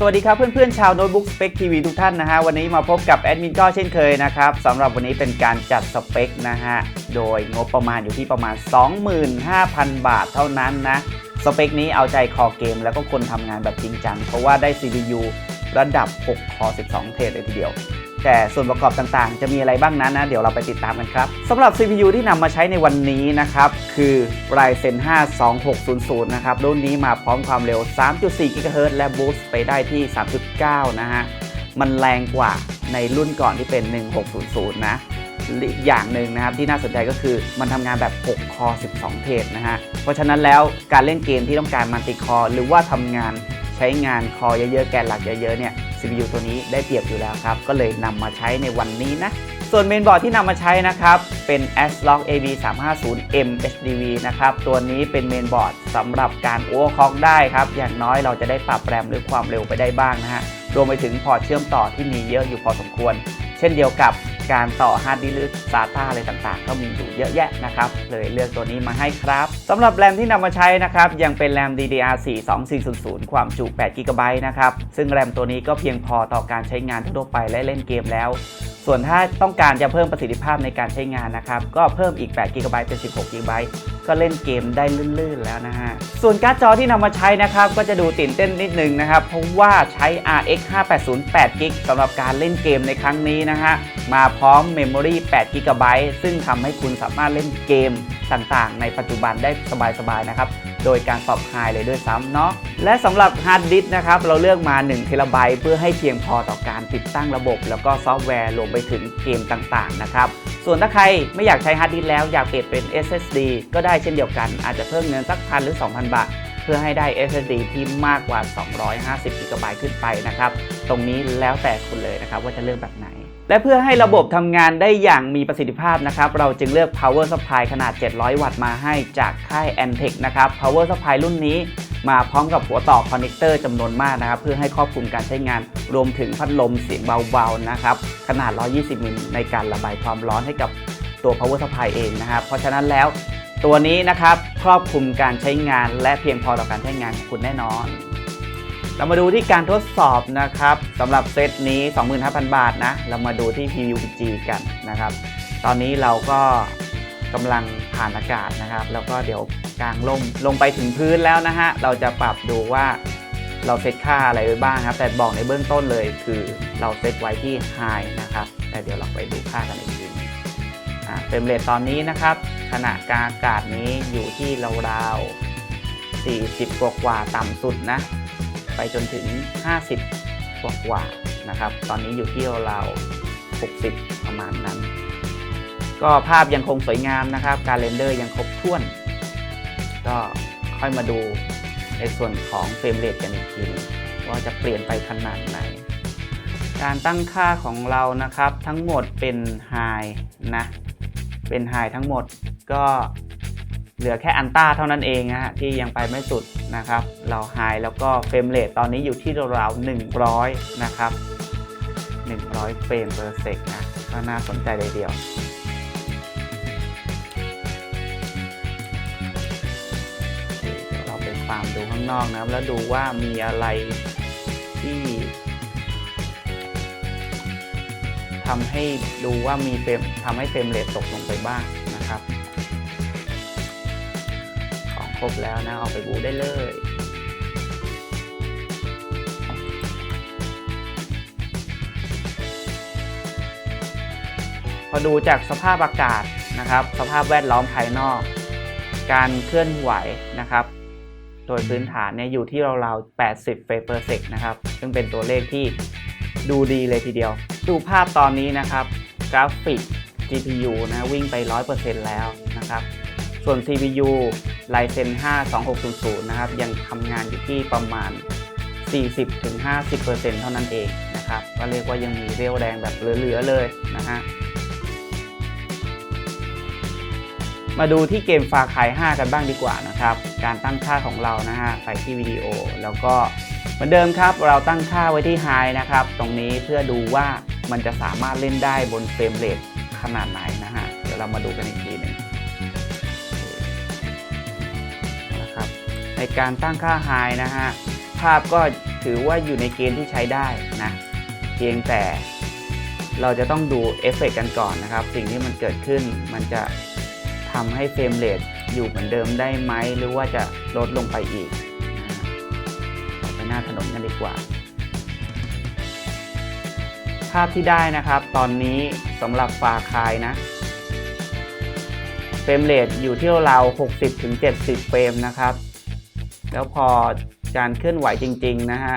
สวัสดีครับเพื่อนๆชาวโน้ตบุ๊กสเปคทีวีทุกท่านนะฮะวันนี้มาพบกับแอดมินก็เช่นเคยนะครับสำหรับวันนี้เป็นการจัดสเปคนะฮะโดยงบประมาณอยู่ที่ประมาณ 25,000 บาทเท่านั้นนะสเปคนี้เอาใจคอเกม แล้วก็คนทำงานแบบจริงจัง เพราะว่าได้ CPU ระดับ 6 คอ 12 เทรดเลยทีเดียว แต่ส่วนประกอบต่างๆ จะมีอะไรบ้างนั้นนะ เดี๋ยวเราไปติดตามกันครับสำหรับ CPU ที่นำมาใช้ในวันนี้นะครับ คือ Ryzen 5 2600 นะครับ รุ่นนี้มาพร้อมความเร็ว 3.4 GHz และบูสต์ไปได้ที่ 3.9 นะฮะ มันแรงกว่าในรุ่นก่อนที่เป็น 1600 นะอีกอย่างหนึ่งนะครับที่น่าสนใจก็คือมันทำงานแบบ 6 คอ 12 เทรดนะฮะ เพราะฉะนั้นแล้วการเล่นเกมที่ต้องการมัลติคอ หรือว่าทำงาน ใช้งานคอเยอะๆ แกนหลักเยอะๆ เนี่ย CPU ตัวนี้ได้เปรียบอยู่แล้วครับ ก็เลยนำมาใช้ในวันนี้นะ ส่วนเมนบอร์ดที่นำมาใช้นะครับ เป็น ASRock AB 350M HDV นะครับ ตัวนี้เป็นเมนบอร์ดสำหรับการ overclock ได้ครับ อย่างน้อยเราจะได้ปรับแรมหรือความเร็วไปได้บ้างนะฮะ รวมไปถึงพอร์ตเชื่อมต่อที่มีเยอะอยู่พอสมควร เช่นเดียวกับ การต่อฮาร์ดดิสก์หรือ SATA อะไรต่างๆ ก็มีอยู่เยอะแยะนะครับเลยเลือกตัวนี้มาให้ครับสำหรับแรมที่นำมาใช้นะครับยังเป็นแรม DDR4 2400 ความจุ8 g b นะครับซึ่งแรมตัวนี้ก็เพียงพอต่อการใช้งานทั่วไปและเล่นเกมแล้ว ส่วนถ้าต้องการจะเพิ่มประสิทธิภาพในการใช้งานนะครับ ก็เพิ่มอีก8 g b เป็น 16 g b ก็เล่นเกมได้ลื่นๆแล้วนะฮะ ส่วนการ์ดจอที่นำมาใช้นะครับ ก็จะดูตื่นเต้นนิดนึงนะครับ เพราะว่าใช้ RX 580 8 g b สำหรับการเล่นเกมในครั้งนี้นะฮะ มาพร้อมเมมโมรี่8 g b ซึ่งทำให้คุณสามารถเล่นเกมต่างๆ ในปัจจุบันได้สบายๆนะครับ โดยการปรับไฮเลยด้วยซ้ำเนาะและสำหรับฮาร์ดดิสก์นะครับ เราเลือกมา1เทราไบต์เพื่อให้เพียงพอต่อการติดตั้งระบบ แล้วก็ซอฟต์แวร์รวมไปถึงเกมต่างๆนะครับส่วนถ้าใครไม่อยากใช้ฮาร์ดดิสก์แล้วอยากเปลี่ยนเป็น SSD ก็ได้เช่นเดียวกัน อาจจะเพิ่มเงินสักพันหรือ 2,000 บาทเพื่อให้ได้ SSD ที่มากกว่า 250 GB ขึ้นไปนะครับ ตรงนี้แล้วแต่คุณเลยนะครับว่าจะเลือกแบบไหน และเพื่อให้ระบบทำงานได้อย่างมีประสิทธิภาพนะครับ เราจึงเลือก power supply ขนาด 700 วัตต์มาให้จากค่าย Antec นะครับ power supply รุ่นนี้มาพร้อมกับหัวต่อคอนเนคเตอร์จำนวนมากนะครับ เพื่อให้ครอบคลุมการใช้งาน รวมถึงพัดลมเสียงเบาๆนะครับ ขนาด 120 มิลในการระบายความร้อนให้กับตัว power supply เองนะครับ เพราะฉะนั้นแล้วตัวนี้นะครับครอบคลุมการใช้งานและเพียงพอต่อการใช้งานของคุณแน่นอน เรามาดูที่การทดสอบนะครับสำหรับเซตนี้ 25,000 บาทนะ เรามาดูที่ PUBG กันนะครับ ตอนนี้เราก็กำลังผ่านอากาศนะครับ แล้วก็เดี๋ยวกลางลมลงไปถึงพื้นแล้วนะฮะ เราจะปรับดูว่าเราเซตค่าอะไรไว้บ้างครับ แต่บอกในเบื้องต้นเลยคือเราเซตไว้ที่ High นะครับ แต่เดี๋ยวเราไปดูค่ากันอีกทีนึงอ่าเฟรมเรทตอนนี้นะครับ ขณะกลางอากาศนี้อยู่ที่ราวๆ40 กว่ากว่าต่ำสุดนะ ไปจนถึง 50 กว่ากว่านะครับ ตอนนี้อยู่ที่ราว60 ประมาณนั้น ก็ภาพยังคงสวยงามนะครับ การเรนเดอร์ยังครบถ้วน ก็ค่อยมาดูในส่วนของเฟรมเรทกันอีกทีว่าจะเปลี่ยนไปขนาดไหน การตั้งค่าของเรานะครับทั้งหมดเป็น High นะ เป็น High ทั้งหมดก็ เหลือแค่อันต้าเท่านั้นเองนะฮะที่ยังไปไม่สุดนะครับ เราไฮแล้วก็เฟรมเรทตอนนี้อยู่ที่ราวๆ100 นะครับ 100 เฟรม per sec นะ ก็น่าสนใจเลยเดียวเราไปฟาร์มดูข้างนอกนะแล้วดูว่ามีอะไรที่ทำให้ดูว่ามีเฟรมทำให้เฟรมเรทตกลงไปบ้างนะครับ ครบแล้วนะเอาไปบูได้เลยพอดูจากสภาพอากาศนะครับ สภาพแวดล้อมภายนอก การเคลื่อนไหวนะครับ โดยพื้นฐานเนี่ยอยู่ที่ราวๆ 80 เฟรม per sec นะครับ ซึ่งเป็นตัวเลขที่ดูดีเลยทีเดียว ดูภาพตอนนี้นะครับ กราฟิก GPU นะวิ่งไป 100%แล้วนะครับ ส่วน CPU Ryzen 5 2600 นะครับ ยังทำงานอยู่ที่ประมาณ 40-50%เท่านั้นเองนะครับ ก็เรียกว่ายังมีเรี่ยวแรงแบบเหลือๆเลยนะฮะ มาดูที่เกมฟาคาย5 กันบ้างดีกว่านะครับ การตั้งค่าของเรานะฮะไปที่วิดีโอ แล้วก็เหมือนเดิมครับ เราตั้งค่าไว้ที่ High นะครับ ตรงนี้เพื่อดูว่ามันจะสามารถเล่นได้บนเฟรมเรทขนาดไหนนะฮะ เดี๋ยวเรามาดูกันอีกทีหนึ่ง ในการตั้งค่า High นะฮะ ภาพก็ถือว่าอยู่ในเกณฑ์ที่ใช้ได้นะ เพียงแต่เราจะต้องดูเอฟเฟกต์กันก่อนนะครับ สิ่งที่มันเกิดขึ้นมันจะทำให้เฟรมเรทอยู่เหมือนเดิมได้ไหม หรือว่าจะลดลงไปอีกออกไปหน้าถนนกันดีกว่า ภาพที่ได้นะครับ ตอนนี้สำหรับฟาคายนะเฟรมเรทอยู่ที่เรา 60-70 เฟรมนะครับ แล้วพอการเคลื่อนไหวจริง ๆ นะฮะ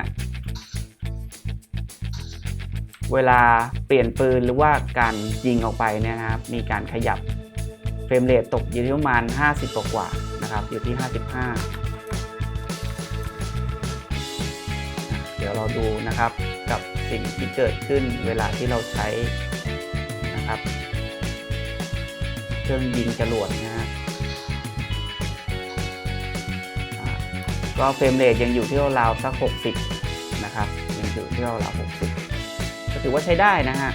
เวลาเปลี่ยนปืนหรือว่าการยิงออกไปเนี่ยนะครับ มีการขยับเฟรมเรทตกอยู่ที่ประมาณ 50 กว่านะครับ อยู่ที่ 55 เดี๋ยวเราดูนะครับกับสิ่งที่เกิดขึ้นเวลาที่เราใช้นะครับ เครื่องยิงจรวดนะฮะ ก็เฟรมเรทยังอยู่ที่ราวสัก 60 นะครับ ยังอยู่ที่ราว60 ก็ถือว่าใช้ได้นะฮะ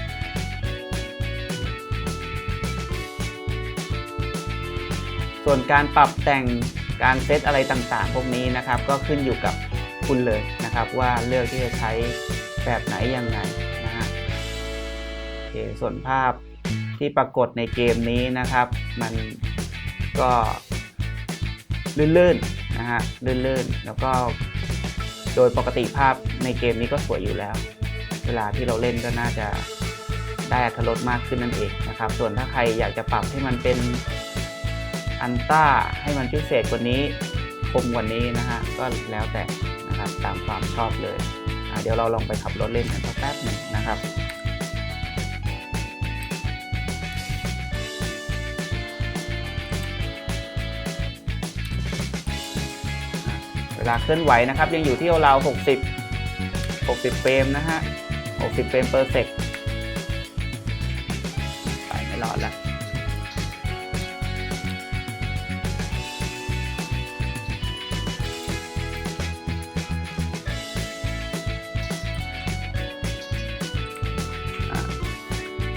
ส่วนการปรับแต่งการเซตอะไรต่างๆ พวกนี้นะครับ ก็ขึ้นอยู่กับคุณเลยนะครับว่าเลือกที่จะใช้แบบไหนยังไงนะฮะโอเคส่วนภาพที่ปรากฏในเกมนี้นะครับ มันก็ ลื่นๆนะฮะลื่นๆ แล้วก็โดยปกติภาพในเกมนี้ก็สวยอยู่แล้ว เวลาที่เราเล่นก็น่าจะได้อรรถรสมากขึ้นนั่นเองนะครับ ส่วนถ้าใครอยากจะปรับให้มันเป็นอันต้าให้มันพิเศษกว่านี้คมกว่านี้นะฮะก็แล้วแต่นะครับตามความชอบเลยเดี๋ยวเราลองไปขับรถเล่นกันสักแป๊บหนึ่งนะครับ ลาเคลื่อนไหวนะครับยังอยู่ที่เราว60 60เฟรมนะฮะ60เฟรมเปอร์เซกไปไม่รอดละ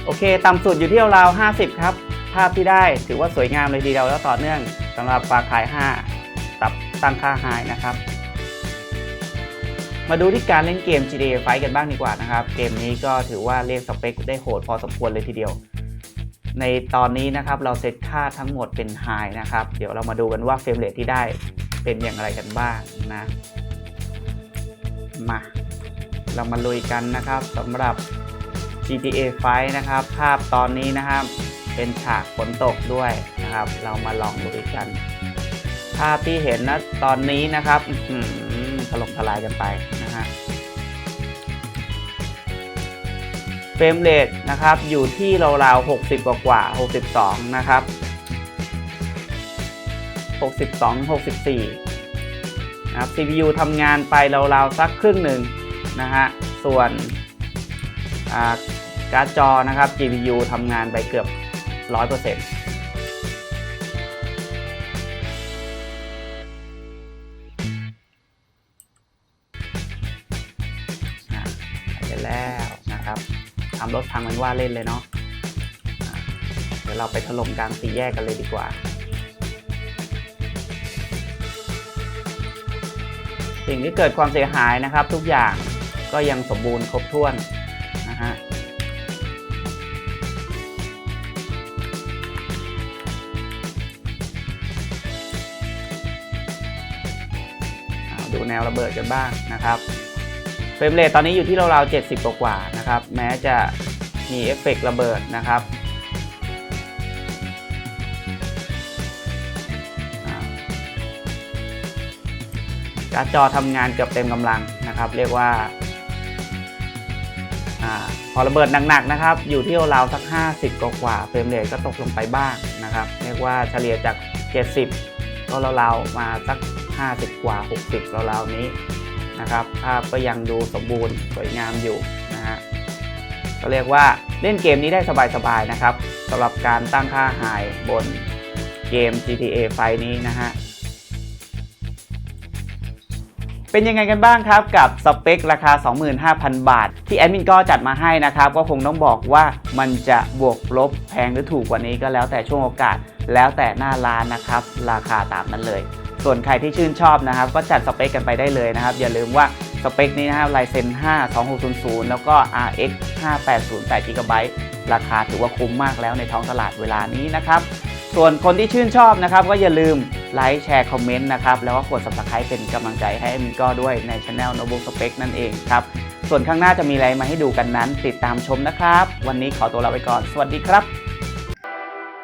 โอเค ต่ำสุดอยู่ที่ราวๆ50 ครับ ภาพที่ได้ถือว่าสวยงามเลยทีเดียวแล้วต่อเนื่องสำหรับปลาขาย 5 ตับตั้งค่าไฮนะครับ มาดูที่การเล่นเกม GTA 5กันบ้างดีกว่านะครับ เกมนี้ก็ถือว่าเรียกสเปคได้โหดพอสมควรเลยทีเดียว ในตอนนี้นะครับเราเซตค่าทั้งหมดเป็นไฮนะครับ เดี๋ยวเรามาดูกันว่าเฟรมเรทที่ได้เป็นอย่างไรกันบ้างนะ มาเรามาลุยกันนะครับสำหรับ GTA 5นะครับ ภาพตอนนี้นะครับ เป็นฉากฝนตกด้วยนะครับ เรามาลองลุยกัน ภาพที่เห็นนะตอนนี้นะครับถล่มทลายกันไปนะฮะเฟรมเรทนะครับอยู่ที่ราวๆ60 กว่ากว่าๆ62 นะครับ 62 64 นะครับ CPU ทำงานไปราวๆสักครึ่งหนึ่งนะฮะส่วนการ์ดจอนะครับ GPU ทำงานไปเกือบ 100% แล้วนะครับทำรถพังมันว่าเล่นเลยเนาะเดี๋ยวเราไปถล่มกลางสี่แยกกันเลยดีกว่าสิ่งที่เกิดความเสียหายนะครับ ทุกอย่างก็ยังสมบูรณ์ครบถ้วนนะฮะดูแนวระเบิดกันบ้างนะครับ เฟรมเรทตอนนี้อยู่ที่ราวๆ70 กว่าๆนะครับ แม้จะมีเอฟเฟกต์ระเบิดนะครับการ์ดจอทำงานเกือบเต็มกำลังนะครับ เรียกว่าอพอระเบิดหนักๆนะครับ อยู่ที่ราวๆสัก 50 กว่าๆเฟรมเรทก็ตกลงไปบ้างนะครับ เรียกว่าเฉลี่ยจาก 70 ก็ราวๆมาสัก 50 กว่า 60ราวๆนี้ นะครับ ภาพก็ยังดูสมบูรณ์สวยงามอยู่นะฮะก็เรียกว่าเล่นเกมนี้ได้สบายๆนะครับสำหรับการตั้งค่าหายบนเกม GTA 5นี้นะฮะเป็นยังไงกันบ้างครับกับสเปคราคา 25,000 บาท ที่แอดมินก็จัดมาให้นะครับ ก็คงต้องบอกว่ามันจะบวกลบแพงหรือถูกกว่านี้ก็แล้วแต่ช่วงโอกาสแล้วแต่หน้าร้านนะครับ ราคาตามนั้นเลย ส่วนใครที่ชื่นชอบนะครับ ก็จัดสเปคกันไปได้เลยนะครับ อย่าลืมว่าสเปคนี้นะครับ Ryzen 5 2600 แล้วก็ RX 580 8GB ราคาถือว่าคุ้มมากแล้วในท้องตลาดเวลานี้นะครับ ส่วนคนที่ชื่นชอบนะครับ ก็อย่าลืมไลค์แชร์คอมเมนต์นะครับ แล้วก็กด subscribe เป็นกำลังใจให้แอดมิก็ด้วยในช anel n o b o o k Spec นั่นเองครับ ส่วนข้างหน้าจะมีอะไรมาให้ดูกันนั้น ติดตามชมนะครับ วันนี้ขอตัวลาไปก่อน สวัสดีครับ